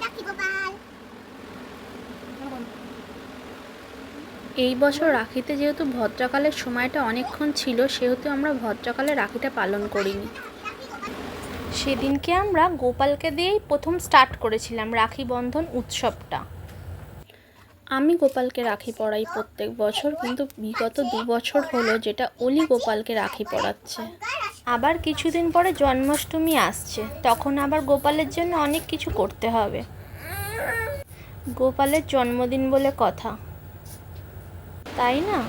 Happy রাখি গোপাল। এই বছর রাখিতে যেহেতু ভদ্রকালের সময়টা অনেকক্ষণ ছিল সেহেতু আমরা ভদ্রকালে রাখিটা পালন করিনি। সেদিনকে আমরা গোপালকে দিয়েই প্রথম স্টার্ট করেছিলাম রাখি বন্ধন উৎসবটা। আমি গোপালকে রাখি পরাই প্রত্যেক বছর কিন্তু বিগত দু বছর হলো যেটা অলি গোপালকে রাখি পরাচ্ছে আবার কিছুদিন পরে জন্মাষ্টমী আসছে। তখন আবার গোপালের জন্য অনেক কিছু করতে হবে। গোপালের জন্মদিন বলে কথা। তাই না?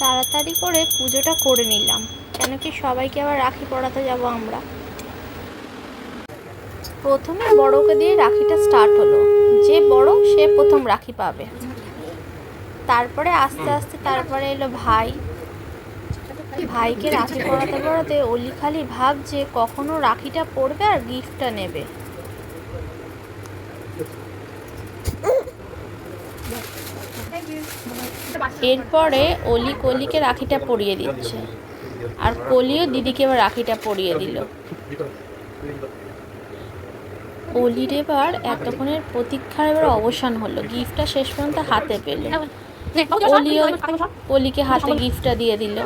তাড়াতাড়ি করে পুজোটা করে নিলাম। কেন কি সবাইকে আবার রাখি পড়াতে যাব আমরা। প্রথমে বড়কে দিয়ে রাখিটা স্টার্ট হলো। যে বড়, সে প্রথম রাখি পাবে। তারপরে আস্তে আস্তে তারপরে এলো ভাই। ভাইকে রাখি পড়াতে পড়াতে অলি খালি ভাবছে কখনো রাখিটা পড়বে আর গিফটটা নেবে এরপরে অলি কলিকে রাখিটা পরিয়ে দিচ্ছে আর কলিও দিদিকে এবার রাখিটা পরিয়ে দিল অলির এবার এতক্ষণের প্রতীক্ষার এবার অবসান হলো গিফটটা শেষ পর্যন্ত হাতে পেল অলিও অলিকে হাতে গিফটটা দিয়ে দিল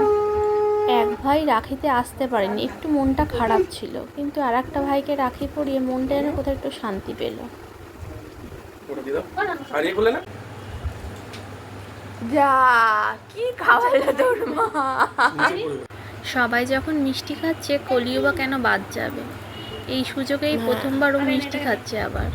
এক ভাই রাখিতে আসতে পারেনি একটু মনটা খারাপ ছিল। কিন্তু আর একটা ভাইকে রাখি পরিয়ে মনটা যেন কোথাও একটু শান্তি পেল। যা কি খাওয়ালে তোর মা? সবাই যখন মিষ্টি খাচ্ছে কলিও বা কেন বাদ যাবে? এই সুযোগেই প্রথমবার ও মিষ্টি খাচ্ছে আবার।